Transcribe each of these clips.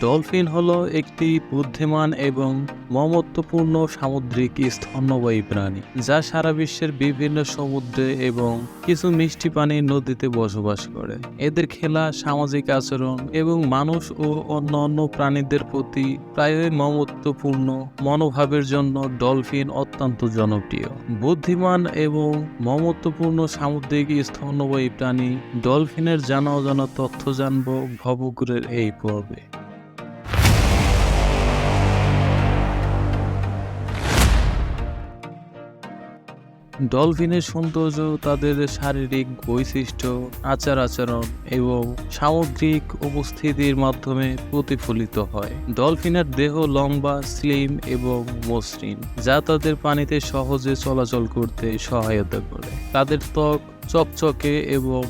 Dolphin হল একটি বুদ্ধিমান এবং মমত্বপূর্ণ সামুদ্রিক স্তন্যবায়ী প্রাণী, যা সারা বিশ্বের বিভিন্ন সমুদ্রে এবং কিছু মিষ্টি পানির নদীতে বসবাস করে। এদের খেলা, সামাজিক আচরণ এবং মানুষ ও অন্যান্য প্রাণীদের প্রতি প্রায়ই মমত্বপূর্ণ মনোভাবের জন্য ডলফিন অত্যন্ত জনপ্রিয়। বুদ্ধিমান এবং মমত্বপূর্ণ সামুদ্রিক স্তন্যবায়ী প্রাণী, ডলফিনের জানা অজানা তথ্য জানব ভবগুরের এই পর্বে। ডলফিনের সৌন্দর্য, তাদের শারীরিক বৈশিষ্ট্য, আচার আচরণ এবং সামগ্রিক উপস্থিতির মাধ্যমে প্রতিফলিত হয়। ডলফিনের দেহ লম্বা, স্লিম এবং মসৃণ, যা তাদের পানিতে সহজে চলাচল করতে সহায়তা করে। তাদের ত্বক চকচকে এবং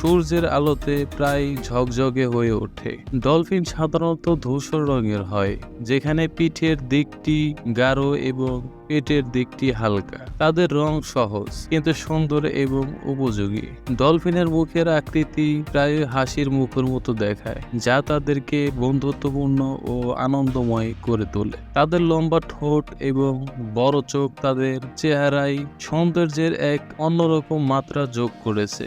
সূর্যের আলোতে প্রায় ঝকঝকে হয়ে ওঠে। ডলফিন সাধারণত ধূসর রঙের হয়, যেখানে পিঠের দিকটি গাঢ় এবং পেটের দিকটি হালকা। তাদের রং সহজ, কিন্তু সুন্দর এবং উপযোগী। ডলফিনের মুখের আকৃতি প্রায় হাসির মুখের মতো দেখায়, যা তাদেরকে বন্ধুত্বপূর্ণ ও আনন্দময় করে তোলে। তাদের লম্বা ঠোঁট এবং বড় চোখ তাদের চেহারায় সৌন্দর্যের এক অন্যরকম মাত্রা যোগ করেছে।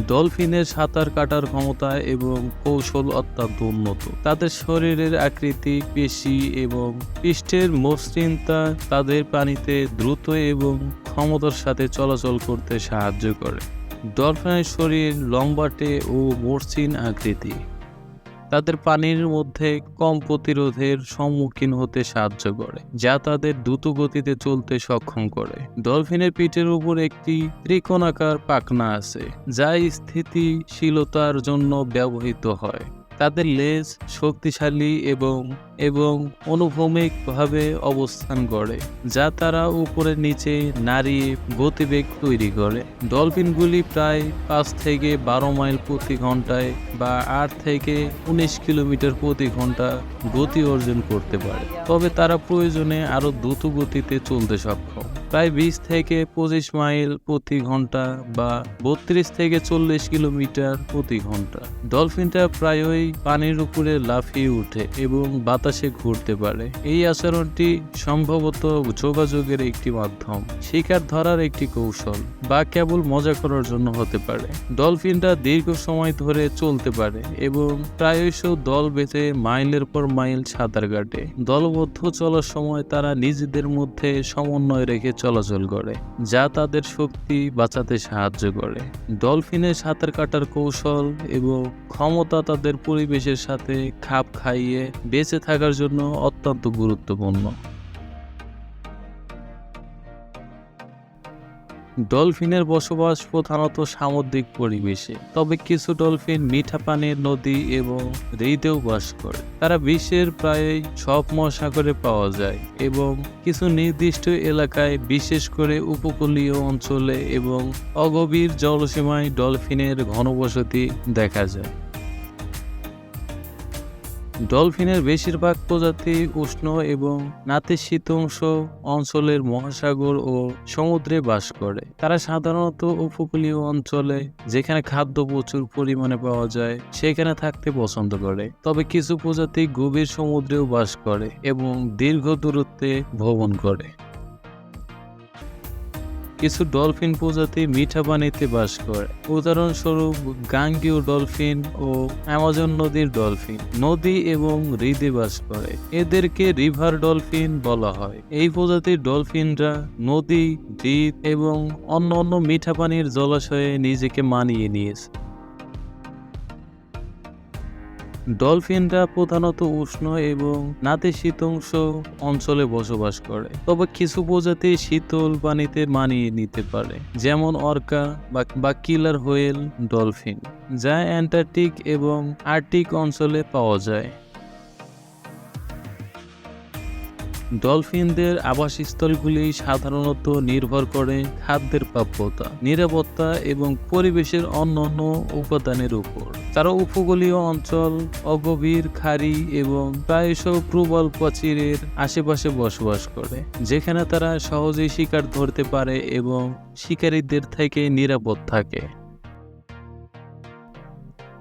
ডলফিনের সাঁতার কাটার ক্ষমতা এবং কৌশল অত্যন্ত উন্নত। তাদের শরীরের আকৃতি, পেশি এবং পৃষ্ঠের মসৃণতা তাদের পানিতে দ্রুত এবং ক্ষমতার সাথে চলাচল করতে সাহায্য করে। ডলফিনের শরীর লম্বাটে ও মসৃণ আকৃতি। তাদের পানির মধ্যে কম প্রতিরোধের সম্মুখীন হতে সাহায্য করে, যা তাদের দ্রুত গতিতে চলতে সক্ষম করে। ডলফিনের পিঠের উপর একটি ত্রিকোণাকার পাখনা আছে, যা স্থিতিশীলতার জন্য ব্যবহৃত হয়। তাদের লেজ শক্তিশালী এবং এবং অনুভূমিকভাবে অবস্থান করে, যা তারা উপরে নিচে নাড়িয়ে গতিবেগ তৈরি করে। ডলফিনগুলি প্রায় পাঁচ থেকে বারো মাইল প্রতি ঘন্টায় বা আট থেকে উনিশ কিলোমিটার প্রতি ঘণ্টা গতি অর্জন করতে পারে। তবে তারা প্রয়োজনে আরও দ্রুত গতিতে চলতে সক্ষম। প্রায় বিশ থেকে পঁচিশ মাইল প্রতি ঘণ্টা বা বত্রিশ থেকে চল্লিশ কিলোমিটার প্রতি ঘণ্টা। ডলফিনটা প্রায়ই পানির উপরে লাফিয়ে উঠে এবং বাতাসে ঘুরতে পারে। এই আচরণটি সম্ভবত যোগাযোগের একটি মাধ্যম, শিকার ধরার একটি কৌশল বা কেবল মজা করার জন্য হতে পারে। ডলফিনটা দীর্ঘ সময় ধরে চলতে পারে এবং প্রায়শ দল বেঁধে মাইলের পর মাইল সাঁতার কাটে। দলবদ্ধ চলার সময় তারা নিজেদের মধ্যে সমন্বয় রেখে চলাচল করে, যা তাদের শক্তি বাঁচাতে সাহায্য করে। ডলফিনের সাঁতার কাটার কৌশল এবং ক্ষমতা তাদের পরিবেশের সাথে খাপ খাইয়ে বেঁচে থাকার জন্য অত্যন্ত গুরুত্বপূর্ণ। ডলফিনের বসবাস প্রধানত সামুদ্রিক পরিবেশে, তবে কিছু ডলফিন মিঠা পানির নদী এবং হ্রদেও বাস করে। তারা বিশ্বের প্রায় সব মহাসাগরে পাওয়া যায় এবং কিছু নির্দিষ্ট এলাকায়, বিশেষ করে উপকূলীয় অঞ্চলে এবং অগভীর জলসীমায় ডলফিনের ঘনবসতি দেখা যায়। ডলফিনের বেশিরভাগ প্রজাতি উষ্ণ এবং নাতিশীতংশ অঞ্চলের মহাসাগর ও সমুদ্রে বাস করে। তারা সাধারণত উপকূলীয় অঞ্চলে যেখানে খাদ্য প্রচুর পরিমাণে পাওয়া যায়, সেখানে থাকতে পছন্দ করে। তবে কিছু প্রজাতি গভীর সমুদ্রেও বাস করে এবং দীর্ঘ দূরত্বে ভ্রমণ করে। কিছু ডলফিন প্রজাতি মিঠা পানিতে বাস করে। উদাহরণস্বরূপ গাঙ্গীয় ডলফিন ও অ্যামাজন নদীর ডলফিন। নদী এবং হ্রদে বাস করে। এদেরকে রিভার ডলফিন বলা হয়। এই প্রজাতির ডলফিনরা নদী, দ্বীপ এবং অন্য অন্য মিঠা পানির জলাশয়ে নিজেকে মানিয়ে নিয়েছে। ডলফিনরা প্রধানত উষ্ণ এবং নাতিশীতোষ্ণ অঞ্চলে বসবাস করে। তবে কিছু প্রজাতি শীতল পানিতে মানিয়ে নিতে পারে, যেমন অর্কা বা কিলার হোয়েল ডলফিন, যা অ্যান্টার্কটিক এবং আর্কটিক অঞ্চলে পাওয়া যায়। ডলফিনদের আবাসস্থলগুলি সাধারণত নির্ভর করে খাদ্যের প্রাপ্যতা, নিরাপত্তা এবং পরিবেশের অন্যান্য উপাদানের উপর। তারা উপকূলীয় অঞ্চল, অগভীর খাড়ি এবং প্রায়শ প্রবল প্রাচীরের আশেপাশে বসবাস করে, যেখানে তারা সহজেই শিকার ধরতে পারে এবং শিকারীদের থেকে নিরাপদ থাকে।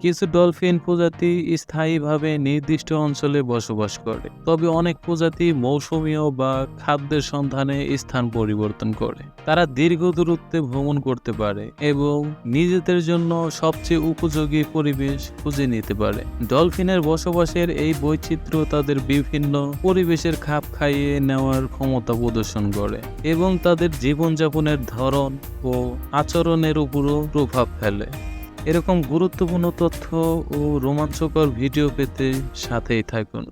কিছু ডলফিন প্রজাতি স্থায়ীভাবে নির্দিষ্ট অঞ্চলে বসবাস করে, তবে অনেক প্রজাতি মৌসুমীয় বা খাদ্যের সন্ধানে স্থান পরিবর্তন করে। তারা দীর্ঘ দূরত্বে ভ্রমণ করতে পারে এবং নিজেদের জন্য সবচেয়ে উপযোগী পরিবেশ খুঁজে নিতে পারে। ডলফিনের বসবাসের এই বৈচিত্র্য তাদের বিভিন্ন পরিবেশের খাপ খাইয়ে নেওয়ার ক্ষমতা প্রদর্শন করে এবং তাদের জীবনযাপনের ধরন ও আচরণের উপরও প্রভাব ফেলে। এরকম গুরুত্বপূর্ণ তথ্য ও রোমাঞ্চকর ভিডিও পেতে সাথেই থাকুন।